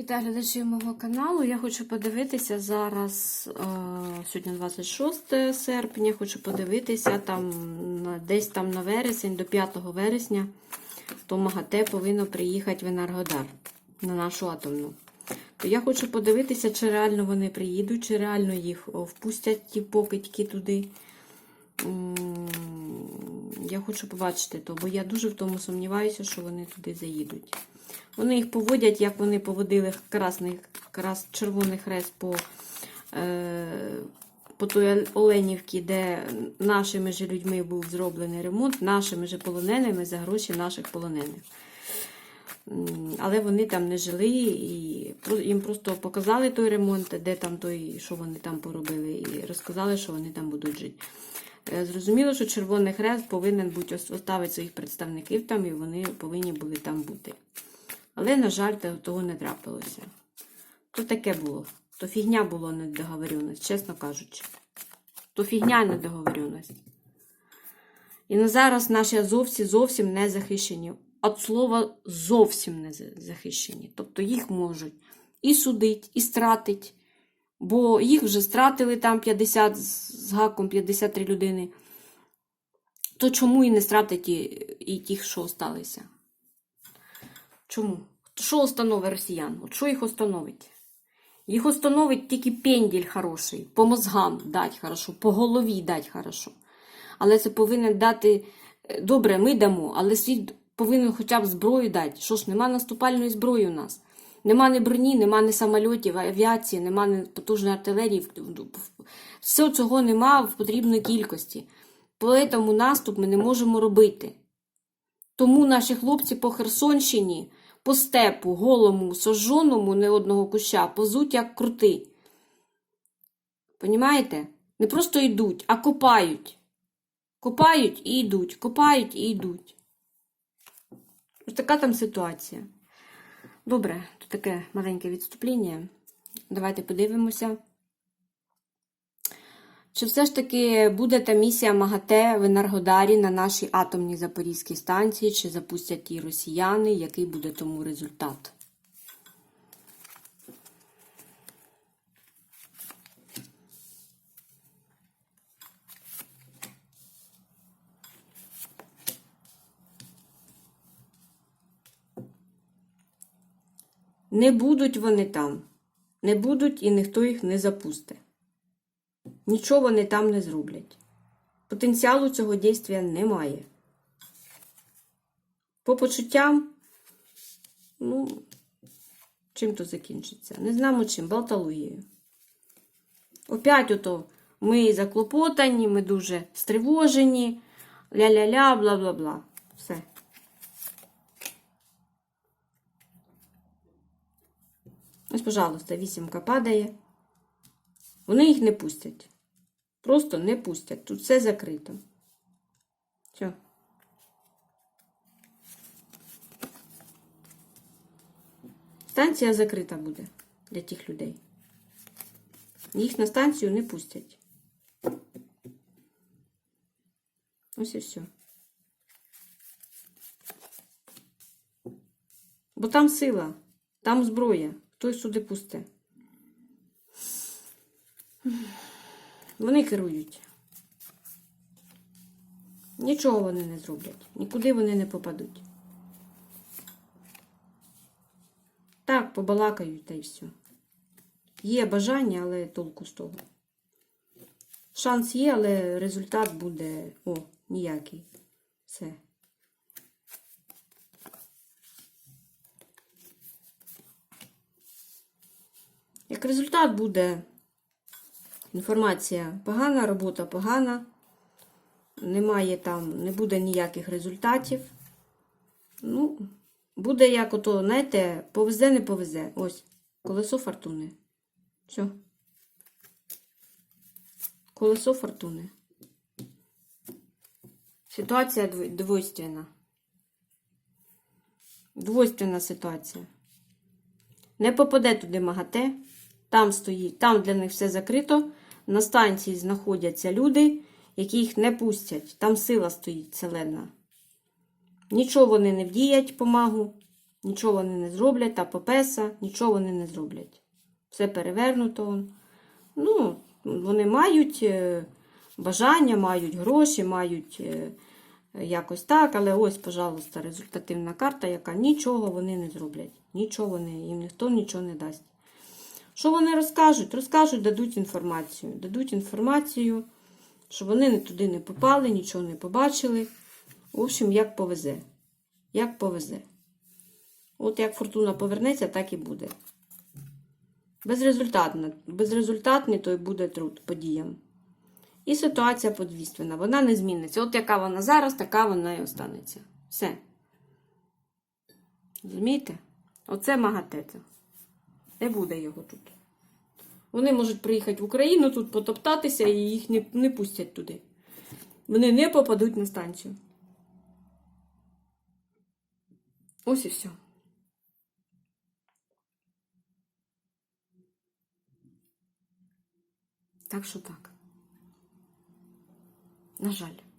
Вітаю глядачів мого каналу. Я хочу подивитися зараз, е, сьогодні 26 серпня, хочу подивитися там десь там на вересень, до 5 вересня, то МАГАТЕ повинно приїхати в Енергодар на нашу атомну. То я хочу подивитися, чи реально вони приїдуть, чи реально їх впустять ті покидьки туди. Я хочу побачити то, бо я дуже в тому сумніваюся, що вони туди заїдуть. Вони їх поводять, як вони поводили красний, крас, червоний хрест по, е, по той Оленівці, де нашими ж людьми був зроблений ремонт, нашими ж полоненими за гроші наших полонених. Але вони там не жили і їм просто показали той ремонт, де там той, що вони там поробили, і розказали, що вони там будуть жити. Е, Зрозуміло, що Червоний Хрест повинен бути оставити своїх представників там, і вони повинні були там бути. Але, на жаль, того не трапилося. То таке було. То фігня була недоговореність, чесно кажучи. То фігня недоговореність. І на зараз наші азовці зовсім не захищені. От слова зовсім не захищені. Тобто їх можуть і судить, і стратить. Бо їх вже стратили там 50 з гаком 53 людини. То чому і не стратить і, і тих, що залишилися? Чому? Що остановить росіян? От що їх остановить? Їх остановить тільки пенділь хороший, по мозгам дать хорошо, по голові дать хорошо. Але це повинен дати. е, Добре, ми дамо, але світ повинен хоча б зброю дати. Що ж, нема наступальної зброї у нас. Нема ні броні, нема ні самольотів, авіації, нема ні потужної артилерії. Все цього нема в потрібної кількості. Тому наступ ми не можемо робити. Тому наші хлопці по Херсонщині, по степу, голому, сожжоному не одного куща, позуть як крути. Понімаєте? Не просто йдуть, а копають. Копають і йдуть, копають і йдуть. Ось така там ситуація. Добре, тут таке маленьке відступлення. Давайте подивимося. Чи все ж таки буде та місія МАГАТЕ в Енергодарі на нашій атомній Запорізькій станції, чи запустять її росіяни, який буде тому результат? Не будуть вони там. Не будуть і ніхто їх не запусте. Нічого вони там не зроблять. Потенціалу цього дійства немає. По почуттям, ну, чим то закінчиться? Не знаємо чим, балталогією. Опять ото ми заклопотані, ми дуже стривожені, ля-ля-ля, бла-бла-бла. Все. Ось, пожалуйста, вісімка падає. Вони їх не пустять. Просто не пустять. Тут все закрито. Все. Станція закрита буде для тих людей. Їх на станцію не пустять. Ось і все. Бо там сила, там зброя. Хто сюди пусте. Вони керують. Нічого вони не зроблять. Нікуди вони не попадуть. Так, побалакають та й все. Є бажання, але толку з того. Шанс є, але результат буде о, ніякий. Все. Як результат буде інформація погана, робота погана, немає там, не буде ніяких результатів. Ну, буде як ото, знаєте, повезе, не повезе. Ось, колесо фортуни. Все. Колесо фортуни. Ситуація дво- двойственна. Двойственна ситуація. Не попаде туди МАГАТЕ. Там стоїть, там для них все закрито. На станції знаходяться люди, які їх не пустять. Там сила стоїть селена. Нічого вони не вдіять помагу. Нічого вони не зроблять, та попеса, нічого вони не зроблять. Все перевернуто. Ну, вони мають е, бажання, мають гроші, мають е, якось так, але ось, пожалуйста, результативна карта, яка нічого вони не зроблять. Нічого вони, їм ніхто нічого не дасть. Що вони розкажуть? Розкажуть, дадуть інформацію. Дадуть інформацію, що вони туди не попали, нічого не побачили. В общем, як повезе. Як повезе. От як фортуна повернеться, так і буде. Безрезультатно. Безрезультатний той буде труд подіям. І ситуація подвійственна. Вона не зміниться. От яка вона зараз, така вона і останеться. Все. Розумієте? Оце магатеця. Не буде його тут. Вони можуть приїхати в Україну, тут потоптатися і їх не, не пустять туди. Вони не попадуть на станцію. Ось і все. Так що так. На жаль.